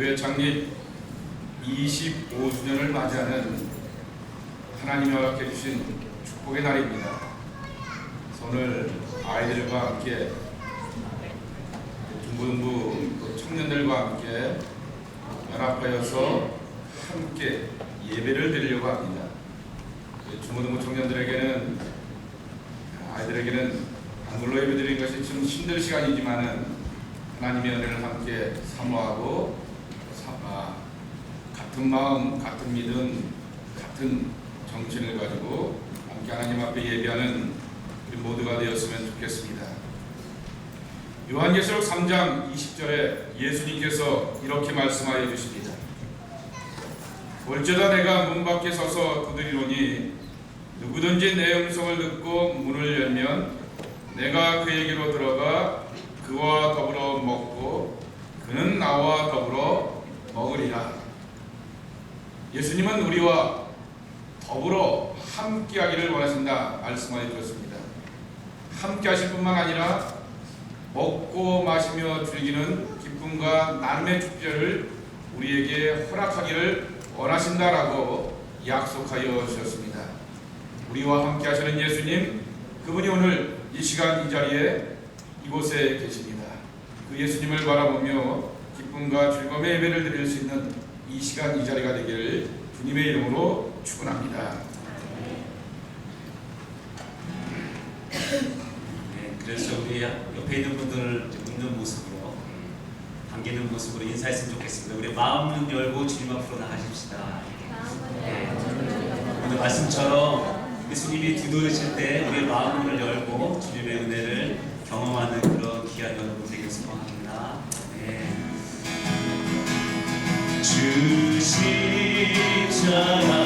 교회 창립 25주년을 맞이하는 하나님이 허락해 주신 축복의 날입니다. 오늘 아이들과 함께 중고등부 또 청년들과 함께 연합하여서 함께 예배를 드리려고 합니다. 그 중고등부 청년들에게는 아이들에게는 한글로 예배 드리는 것이 좀 힘들 시간이지만은 하나님의 은혜를 함께 사모하고 같은 마음, 같은 믿음, 같은 정신을 가지고 함께 하나님 앞에 예배하는 우리 모두가 되었으면 좋겠습니다. 요한계시록 3장 20절에 예수님께서 이렇게 말씀하여 주십니다. 올저다 내가 문 밖에 서서 두드리노니 누구든지 내 음성을 듣고 문을 열면 내가 그에게로 들어가 그와 더불어 먹고 그는 나와 더불어 먹으리라. 예수님은 우리와 더불어 함께하기를 원하신다 말씀하여 주셨습니다. 함께하실 뿐만 아니라 먹고 마시며 즐기는 기쁨과 나눔의 축제를 우리에게 허락하기를 원하신다라고 약속하여 주셨습니다. 우리와 함께 하시는 예수님, 그분이 오늘 이 시간 이 자리에 이곳에 계십니다. 그 예수님을 바라보며 기쁨과 즐거움의 예배를 드릴 수 있는 이 시간 이 자리가 되기를 주님의 이름으로 축원합니다. 네, 그래서 우리 옆에 있는 분들 좀 웃는 모습으로 음, 반기는 모습으로 인사했으면 좋겠습니다. 우리 마음은 열고 주님 앞으로 나가십시다. 네. 오늘 말씀처럼 예수님이 두드리실 때 우리의 마음을 열고 주님의 은혜를 경험하는 그런 귀한 여러분 소망합니다. 네. 주 십자가